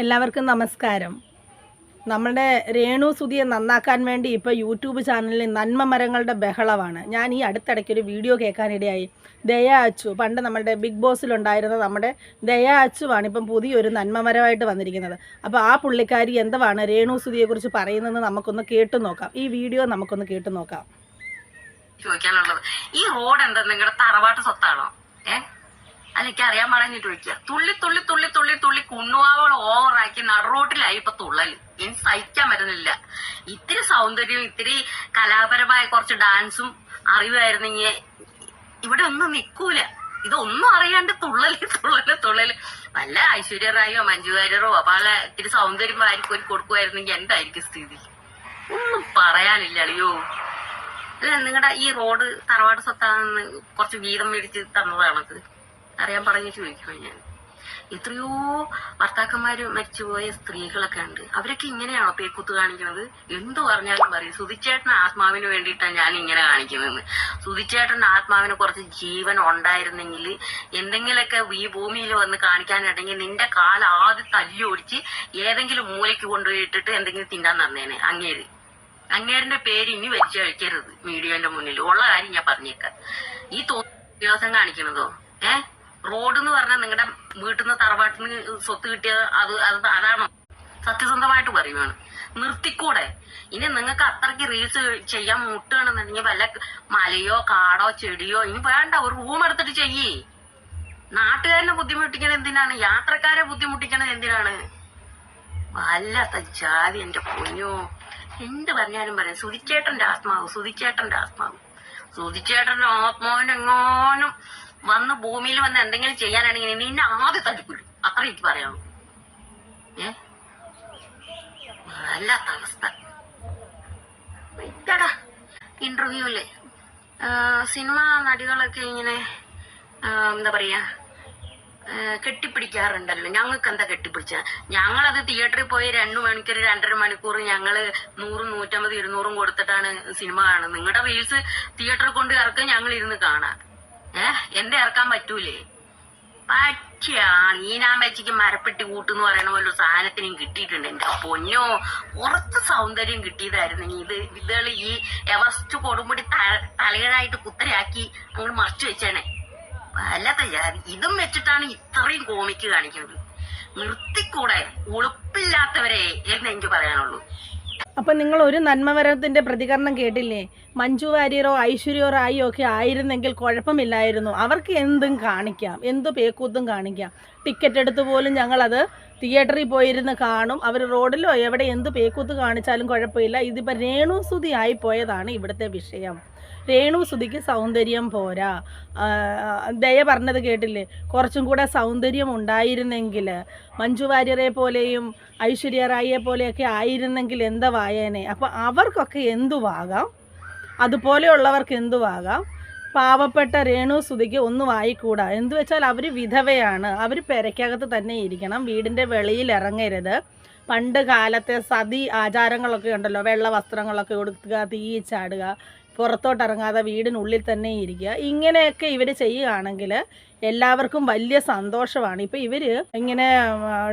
എല്ലാവർക്കും നമസ്കാരം. നമ്മുടെ രേണു സുതിയെ നന്നാക്കാൻ വേണ്ടി ഇപ്പോൾ യൂട്യൂബ് ചാനലിൽ നന്മ മരങ്ങളുടെ ബഹളമാണ്. ഞാൻ ഈ അടുത്തിടയ്ക്ക് ഒരു വീഡിയോ കേൾക്കാനിടയായി. ദയ അച്ചു പണ്ട് നമ്മുടെ ബിഗ് ബോസിലുണ്ടായിരുന്ന നമ്മുടെ ദയ അച്ചുവാണ് ഇപ്പം പുതിയൊരു നന്മ മരമായിട്ട് വന്നിരിക്കുന്നത്. അപ്പോൾ ആ പുള്ളിക്കാരി എന്തുവാണ് രേണു സുതിയെക്കുറിച്ച് പറയുന്നതെന്ന് നമുക്കൊന്ന് കേട്ടു നോക്കാം. ഈ വീഡിയോ നമുക്കൊന്ന് കേട്ടു നോക്കാം. ചോദിക്കാനുള്ളത്. ഈ റോഡ് എന്താ? നിങ്ങളുടെ തറവാട്ട് സ്വത്താണോ? എനിക്ക് അറിയാൻ പാടാഞ്ഞിട്ട് ചോദിക്കുക തുള്ളി തുള്ളി തുള്ളി തുള്ളി തുള്ളി കുണ്ണുവാവോളം ഓവറാക്കി നടുറോട്ടിലായി ഇപ്പൊ തുള്ളൽ. എനിക്ക് സഹിക്കാൻ പറ്റുന്നില്ല. ഇത്തിരി സൗന്ദര്യവും ഇത്തിരി കലാപരമായ കുറച്ച് ഡാൻസും അറിവായിരുന്നെങ്കിൽ ഇവിടെ ഒന്നും നിക്കൂല. ഇതൊന്നും അറിയാണ്ട് തുള്ളൽ തുള്ളൽ തുള്ളൽ. വല്ല ഐശ്വര്യ റായോ മഞ്ജു വാര്യറോ അപ്പൊ ഇത്തിരി സൗന്ദര്യം വാരിക്ക് ഒരു കൊടുക്കുമായിരുന്നെങ്കിൽ എന്തായിരിക്കും സ്ഥിതി? ഒന്നും പറയാനില്ല അളിയോ. നിങ്ങളുടെ ഈ റോഡ് തറവാട് സ്വത്താണെന്ന് കുറച്ച് വീതം മേടിച്ച് തന്നതാണത്. അറിയാൻ പറഞ്ഞു ചോദിക്കുമോ ഞാൻ. എത്രയോ ഭർത്താക്കന്മാര് മരിച്ചുപോയ സ്ത്രീകളൊക്കെ ഉണ്ട്. അവരൊക്കെ ഇങ്ങനെയാണോ പേക്കുത്ത് കാണിക്കുന്നത്? എന്തു പറഞ്ഞാലും പറയും. സുതിച്ചേട്ടൻ ആത്മാവിന് വേണ്ടിയിട്ടാണ് ഞാൻ ഇങ്ങനെ കാണിക്കുന്നത്. സുതിച്ചേട്ടന്റെ ആത്മാവിന് കുറച്ച് ജീവൻ ഉണ്ടായിരുന്നെങ്കിൽ എന്തെങ്കിലുമൊക്കെ ഈ ഭൂമിയിൽ വന്ന് കാണിക്കാനുണ്ടെങ്കിൽ നിന്റെ കാല ആദ്യം തല്ലി ഒടിച്ച് ഏതെങ്കിലും മൂലയ്ക്ക് കൊണ്ടുപോയിട്ടിട്ട് എന്തെങ്കിലും തിന്നാൻ തന്നേനെ. അങ്ങേര്. അങ്ങേരിന്റെ പേര് ഇനി വെച്ച് കഴിക്കരുത് മീഡിയന്റെ മുന്നിൽ. ഉള്ള കാര്യം ഞാൻ പറഞ്ഞേക്കാം. ഈ തോന്നിയാസം കാണിക്കുന്നതോ? ഏ? റോഡ് എന്ന് പറഞ്ഞാൽ നിങ്ങളുടെ വീട്ടിൽ നിന്ന് തറവാട്ടിൽ നിന്ന് സ്വത്ത് കിട്ടിയത് അത് അത് അതാണോ. സത്യസന്ധമായിട്ട് പറയുവാണ്. നിർത്തിക്കൂടെ? ഇനി നിങ്ങൾക്ക് അത്രയ്ക്ക് റീൽസ് ചെയ്യാൻ മുട്ടുകയാണെന്നുണ്ടെങ്കിൽ വല്ല മലയോ കാടോ ചെടിയോ ഇനി വേണ്ട ഒരു റൂം എടുത്തിട്ട് ചെയ്യേ. നാട്ടുകാരനെ ബുദ്ധിമുട്ടിക്കണത് എന്തിനാണ്? യാത്രക്കാരെ ബുദ്ധിമുട്ടിക്കണത് എന്തിനാണ്? വല്ലാത്ത ജാതി എന്റെ പൊന്നോ. എന്ത് പറഞ്ഞാലും പറയാം. സുതിച്ചേട്ടന്റെ ആത്മാവ് സുതിച്ചേട്ടന്റെ ആത്മാവ്. സുതിച്ചേട്ടന്റെ ആത്മാവിന് എങ്ങാനും വന്ന് ഭൂമിയിൽ വന്ന് എന്തെങ്കിലും ചെയ്യാനാണെങ്കിൽ നിന്നെ ആദ്യം തട്ടിക്കൊല്ലും അത്ര എനിക്ക് പറയാനുള്ളൂ. ഏ? അവസ്ഥ. ഇന്റർവ്യൂൽ. സിനിമ നടികളൊക്കെ ഇങ്ങനെ എന്താ പറയാ കെട്ടിപ്പിടിക്കാറുണ്ടല്ലോ. ഞങ്ങൾക്ക് എന്താ കെട്ടിപ്പിടിച്ച? ഞങ്ങളത് തിയേറ്ററിൽ പോയി രണ്ടു മണിക്കൂർ രണ്ടര മണിക്കൂർ ഞങ്ങൾ നൂറും നൂറ്റമ്പത് ഇരുന്നൂറും കൊടുത്തിട്ടാണ് സിനിമ കാണുന്നത്. നിങ്ങളുടെ റീൽസ് തിയേറ്ററിൽ കൊണ്ട് ഇറക്കുക ഞങ്ങൾ ഇരുന്ന് കാണാം. എന്റെ ഇറക്കാൻ പറ്റൂലേ? ഞാൻ ഈനാമ്പച്ചിക്ക് മരപ്പെട്ടി കൂട്ടെന്ന് പറയുന്ന പോലെ സാധനത്തിനും കിട്ടിയിട്ടുണ്ട് എന്റെ പൊന്നോ. കുറച്ച് സൗന്ദര്യം കിട്ടിയതായിരുന്നു ഇത്. ഇതുകൾ ഈ എവറസ്റ്റ് കൊടുമുടി തലകഴായിട്ട് കുത്തരയാക്കി അങ്ങോട്ട് മറച്ചു വെച്ചേനെ. വല്ലാത്ത ജാതി. ഇതും വെച്ചിട്ടാണ് ഇത്രയും കോമിക്ക് കാണിക്കുന്നത്. നിർത്തിക്കൂടെ? ഉളുപ്പില്ലാത്തവരെ എന്ന് എനിക്ക് പറയാനുള്ളൂ. അപ്പം നിങ്ങൾ ഒരു നന്മവരത്തിന്റെ പ്രതികരണം കേട്ടില്ലേ? മഞ്ജു വാര്യരോ ഐശ്വര്യോ റായിയോ ഒക്കെ ആയിരുന്നെങ്കിൽ കുഴപ്പമില്ലായിരുന്നു. അവർക്ക് എന്തും കാണിക്കാം. എന്ത് പേക്കൂത്തും കാണിക്കാം. ടിക്കറ്റ് എടുത്ത് പോലും ഞങ്ങളത് തിയേറ്ററിൽ പോയിരുന്ന് കാണും. അവർ റോഡിലോ എവിടെ എന്ത് പേക്കൂത്ത് കാണിച്ചാലും കുഴപ്പമില്ല. ഇതിപ്പോൾ രേണുസുതി ആയിപ്പോയതാണ് ഇവിടുത്തെ വിഷയം. രേണു സുതിക്ക് സൗന്ദര്യം പോരാ. ദയ പറഞ്ഞത് കേട്ടില്ലേ? കുറച്ചും കൂടെ സൗന്ദര്യം ഉണ്ടായിരുന്നെങ്കിൽ മഞ്ജു വാര്യരെ പോലെയും ഐശ്വര്യ റായിയെ പോലെയൊക്കെ ആയിരുന്നെങ്കിൽ എന്താ വായേനെ? അപ്പോൾ അവർക്കൊക്കെ എന്തുവാകാം? അതുപോലെയുള്ളവർക്ക് എന്തുവാകാം? പാവപ്പെട്ട രേണു സുതിക്ക് ഒന്നും ആയിക്കൂടാ എന്തു വെച്ചാൽ അവർ വിധവയാണ്. അവർ പെരയ്ക്കകത്ത് തന്നെ ഇരിക്കണം. വീടിന്റെ വെളിയിൽ ഇറങ്ങരുത്. പണ്ട് കാലത്തെ സതി ആചാരങ്ങളൊക്കെ ഉണ്ടല്ലോ. വെള്ള വസ്ത്രങ്ങളൊക്കെ കൊടുക്കുക തീ ചാടുക പുറത്തോട്ട് ഇറങ്ങാതെ വീടിനുള്ളിൽ തന്നെ ഇരിക്കുക. ഇങ്ങനെയൊക്കെ ഇവർ ചെയ്യുകയാണെങ്കിൽ എല്ലാവർക്കും വലിയ സന്തോഷമാണ്. ഇപ്പോൾ ഇവർ ഇങ്ങനെ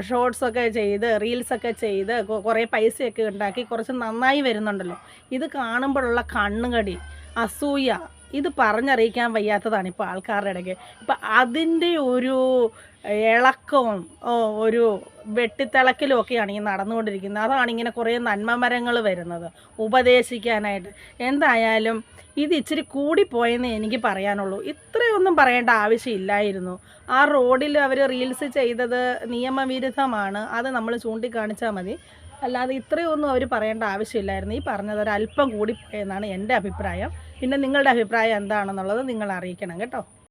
ഷോർട്സൊക്കെ ചെയ്ത് റീൽസൊക്കെ ചെയ്ത് കുറേ പൈസയൊക്കെ ഉണ്ടാക്കി കുറച്ച് നന്നായി വരുന്നുണ്ടല്ലോ. ഇത് കാണുമ്പോഴുള്ള കണ്ണുകടി അസൂയ ഇത് പറഞ്ഞറിയിക്കാൻ വയ്യാത്തതാണ് ഇപ്പോൾ ആൾക്കാരുടെ ഇടയ്ക്ക്. ഇപ്പം അതിന്റെ ഒരു ഇളക്കവും ഒരു വെട്ടിത്തിളക്കലും ഒക്കെയാണ് ഈ നടന്നുകൊണ്ടിരിക്കുന്നത്. അതാണ് ഇങ്ങനെ കുറേ നന്മ മരങ്ങൾ വരുന്നത് ഉപദേശിക്കാനായിട്ട്. എന്തായാലും ഇത് ഇച്ചിരി കൂടിപ്പോയെന്ന് എനിക്ക് പറയാനുള്ളൂ. ഇത്രയൊന്നും പറയേണ്ട ആവശ്യമില്ലായിരുന്നു. ആ റോഡിൽ അവർ റീൽസ് ചെയ്തത് നിയമവിരുദ്ധമാണ്. അത് നമ്മൾ ചൂണ്ടിക്കാണിച്ചാൽ മതി. അല്ലാതെ ഇത്രയൊന്നും അവർ പറയേണ്ട ആവശ്യമില്ലായിരുന്നു. ഈ പറഞ്ഞത് ഒരല്പം കൂടിപ്പോയെന്നാണ് എന്റെ അഭിപ്രായം. പിന്നെ നിങ്ങളുടെ അഭിപ്രായം എന്താണെന്നുള്ളത് നിങ്ങൾ അറിയിക്കണം കേട്ടോ.